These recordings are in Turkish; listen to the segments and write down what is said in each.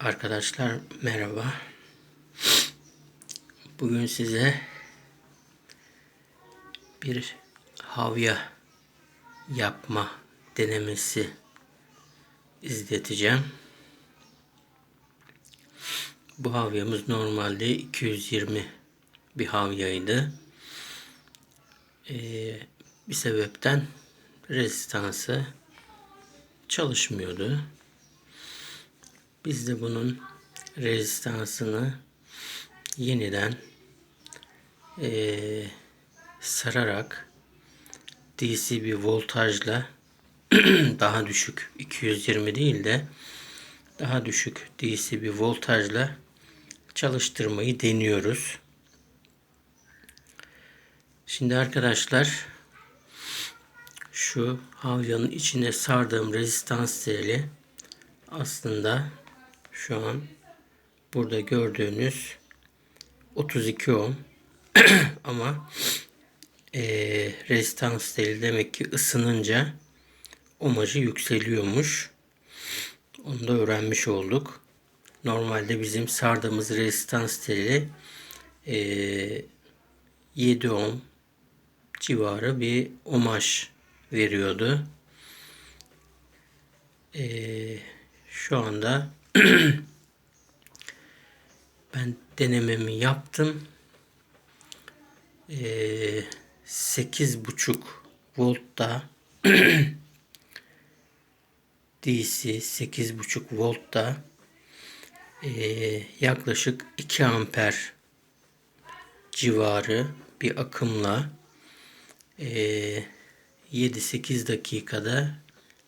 Arkadaşlar merhaba. Bugün size bir havya yapma denemesi izleteceğim. Bu havyamız normalde 220 bir havyaydı. Ee, bir sebepten rezistansı çalışmıyordu. Biz de bunun rezistansını yeniden eee, sararak DC bir voltajla daha düşük 220 değil de daha düşük DC bir voltajla çalıştırmayı deniyoruz. Şimdi arkadaşlar şu havyanın içine sardığım rezistans teli aslında şu an burada gördüğünüz 32 ohm ama e, rezistans teli demek ki ısınınca omajı yükseliyormuş. Onu da öğrenmiş olduk. Normalde bizim sardığımız rezistans teli e, 7 ohm civarı bir omaj veriyordu. Ee, şu anda ben denememi yaptım. Ee, 8.5 voltta DC 8.5 voltta e, yaklaşık 2 amper civarı bir akımla e, 7-8 dakikada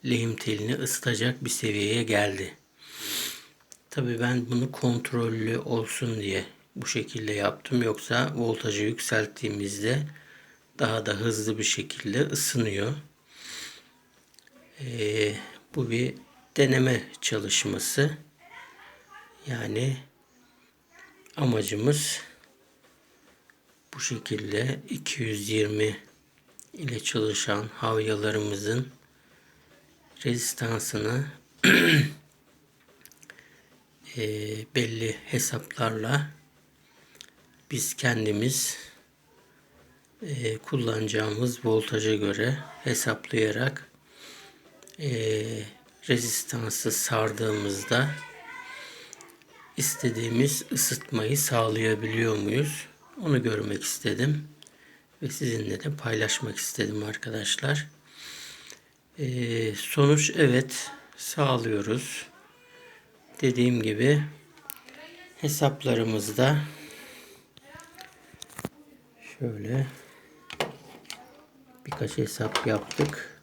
lehim telini ısıtacak bir seviyeye geldi. Tabi ben bunu kontrollü olsun diye bu şekilde yaptım. Yoksa voltajı yükselttiğimizde daha da hızlı bir şekilde ısınıyor. Ee, bu bir deneme çalışması. Yani amacımız bu şekilde 220 ile çalışan havyalarımızın rezistansını e, belli hesaplarla biz kendimiz e, kullanacağımız voltaja göre hesaplayarak e, rezistansı sardığımızda istediğimiz ısıtmayı sağlayabiliyor muyuz? Onu görmek istedim ve sizinle de paylaşmak istedim arkadaşlar. Ee, sonuç evet sağlıyoruz. Dediğim gibi hesaplarımızda şöyle birkaç hesap yaptık.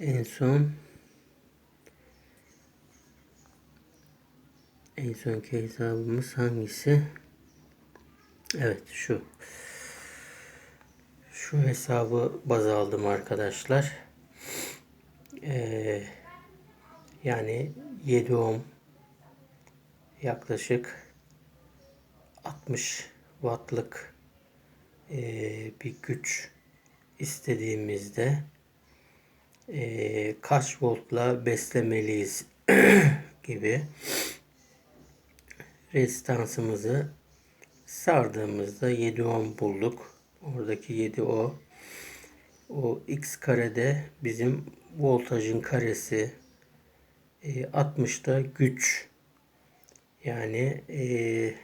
En son en sonki hesabımız hangisi? Evet şu. Şu hesabı baz aldım arkadaşlar. Ee, yani 7 ohm yaklaşık 60 wattlık e, bir güç istediğimizde e, kaç voltla beslemeliyiz gibi rezistansımızı sardığımızda 7 ohm bulduk. Oradaki 7 o. O x karede bizim voltajın karesi e, 60'da güç. Yani e,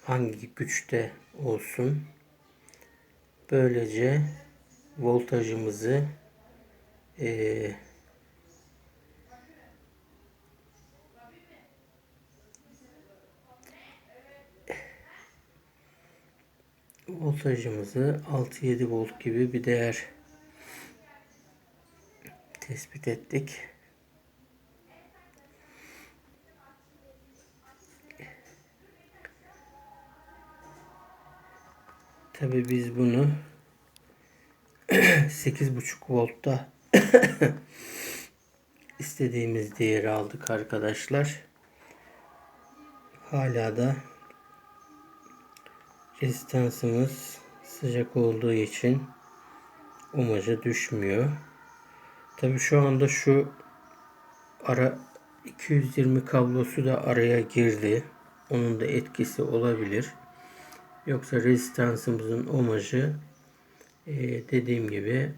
hangi güçte olsun. Böylece voltajımızı e, voltajımızı 6-7 volt gibi bir değer tespit ettik. Tabi biz bunu 8.5 voltta istediğimiz değeri aldık arkadaşlar. Hala da rezistansımız sıcak olduğu için omaja düşmüyor. Tabi şu anda şu ara 220 kablosu da araya girdi. Onun da etkisi olabilir. Yoksa rezistansımızın omajı e, dediğim gibi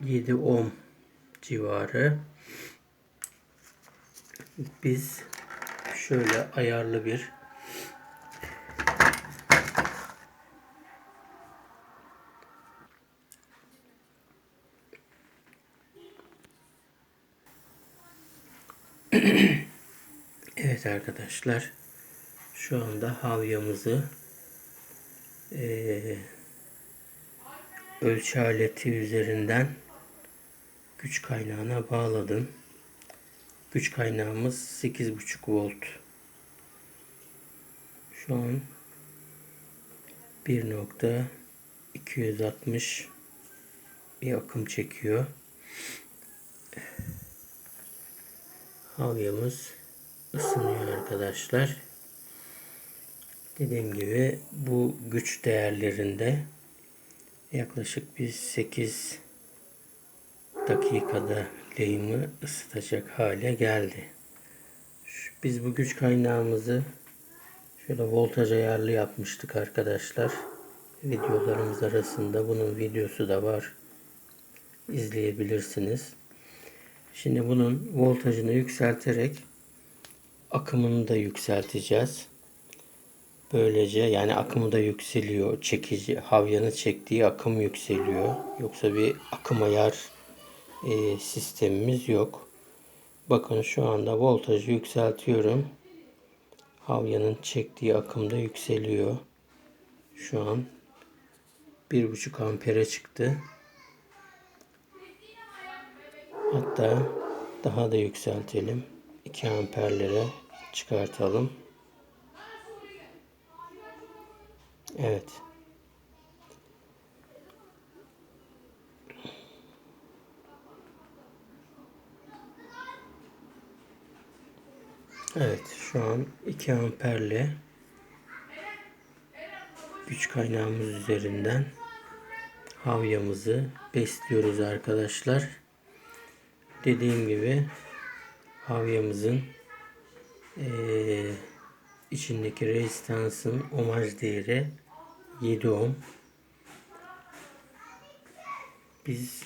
7 ohm civarı. Biz şöyle ayarlı bir Evet arkadaşlar şu anda havyamızı eee ölçü aleti üzerinden güç kaynağına bağladım. Güç kaynağımız 8.5 volt. Şu an 1.260 bir akım çekiyor. Havyamız ısınıyor arkadaşlar. Dediğim gibi bu güç değerlerinde yaklaşık bir 8 dakikada lehimi ısıtacak hale geldi. Biz bu güç kaynağımızı şöyle voltaj ayarlı yapmıştık arkadaşlar. Videolarımız arasında bunun videosu da var. İzleyebilirsiniz. Şimdi bunun voltajını yükselterek akımını da yükselteceğiz. Böylece yani akımı da yükseliyor. Çekici havyanın çektiği akım yükseliyor. Yoksa bir akım ayar e, sistemimiz yok. Bakın şu anda voltajı yükseltiyorum. Havyanın çektiği akım da yükseliyor. Şu an 1.5 ampere çıktı. Hatta daha da yükseltelim. 2 amperlere çıkartalım. Evet. Evet şu an 2 amperle güç kaynağımız üzerinden havyamızı besliyoruz arkadaşlar. Dediğim gibi havyamızın eee, içindeki rezistansın omaj değeri 7 ohm. Biz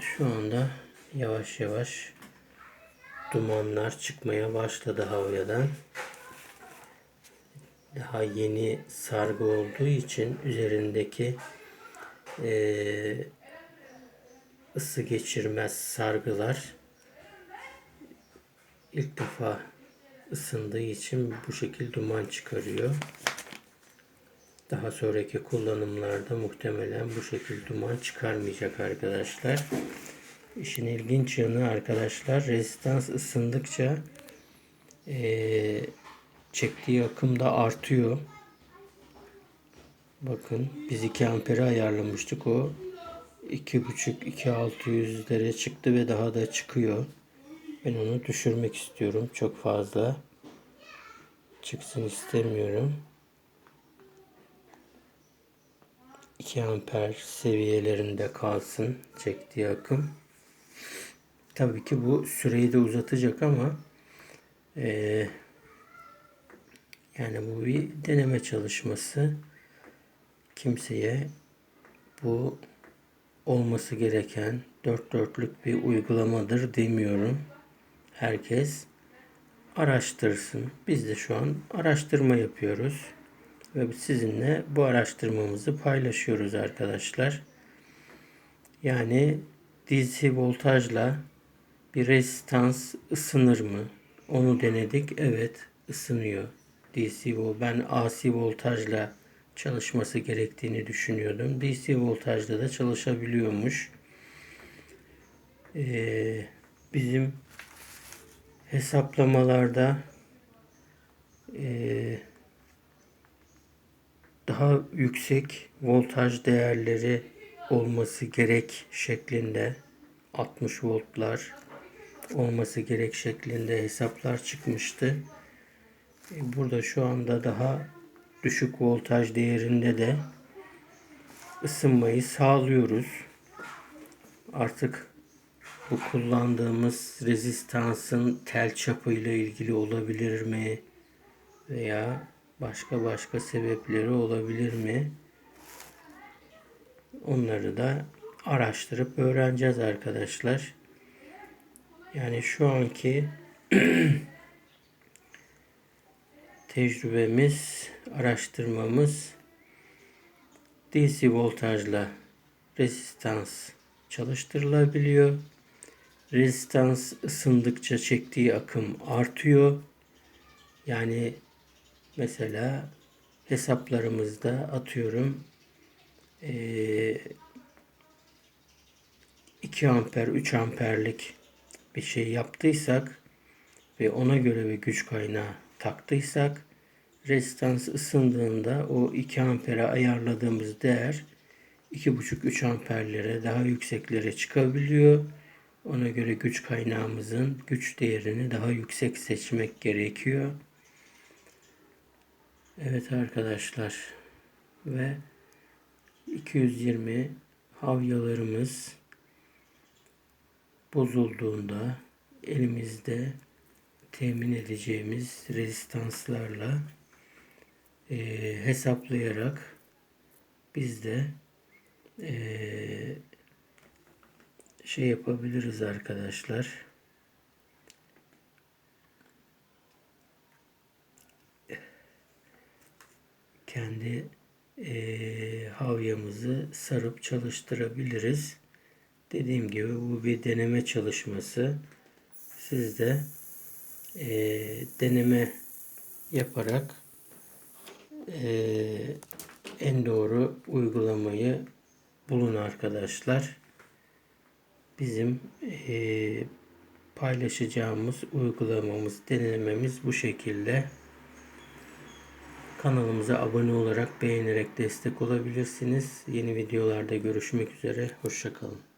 şu anda yavaş yavaş dumanlar çıkmaya başladı havyadan. Daha yeni sargı olduğu için üzerindeki eee, ısı geçirmez sargılar ilk defa ısındığı için bu şekil duman çıkarıyor. Daha sonraki kullanımlarda muhtemelen bu şekil duman çıkarmayacak arkadaşlar. İşin ilginç yanı arkadaşlar rezistans ısındıkça eee, çektiği akım da artıyor. Bakın biz 2 ampere ayarlamıştık o 2.5 2600'lere çıktı ve daha da çıkıyor. Ben onu düşürmek istiyorum çok fazla. Çıksın istemiyorum. 2 amper seviyelerinde kalsın çektiği akım. Tabii ki bu süreyi de uzatacak ama eee, yani bu bir deneme çalışması. Kimseye bu olması gereken dört dörtlük bir uygulamadır demiyorum. Herkes araştırsın. Biz de şu an araştırma yapıyoruz. Ve sizinle bu araştırmamızı paylaşıyoruz arkadaşlar. Yani DC voltajla bir rezistans ısınır mı? Onu denedik. Evet ısınıyor. DC vol ben AC voltajla çalışması gerektiğini düşünüyordum. DC voltajda da çalışabiliyormuş. Ee, bizim hesaplamalarda eee daha yüksek voltaj değerleri olması gerek şeklinde 60 voltlar olması gerek şeklinde hesaplar çıkmıştı. E, Burada şu anda daha düşük voltaj değerinde de ısınmayı sağlıyoruz. artık bu kullandığımız rezistansın tel çapıyla ilgili olabilir mi? Veya başka başka sebepleri olabilir mi? Onları da araştırıp öğreneceğiz arkadaşlar. Yani şu anki tecrübemiz, araştırmamız DC voltajla rezistans çalıştırılabiliyor. Rezistans ısındıkça çektiği akım artıyor. Yani mesela hesaplarımızda atıyorum eee 2 amper 3 amperlik bir şey yaptıysak ve ona göre bir güç kaynağı taktıysak rezistans ısındığında o 2 ampere ayarladığımız değer 2,5-3 amperlere daha yükseklere çıkabiliyor. Ona göre güç kaynağımızın güç değerini daha yüksek seçmek gerekiyor. Evet arkadaşlar ve 220 havyalarımız bozulduğunda elimizde temin edeceğimiz rezistanslarla e, hesaplayarak biz de e, şey yapabiliriz arkadaşlar. Kendi e, havyamızı sarıp çalıştırabiliriz. Dediğim gibi bu bir deneme çalışması. Siz de e, deneme yaparak e, en doğru uygulamayı bulun arkadaşlar. Bizim e, paylaşacağımız uygulamamız, denememiz bu şekilde. Kanalımıza abone olarak beğenerek destek olabilirsiniz. Yeni videolarda görüşmek üzere. Hoşçakalın.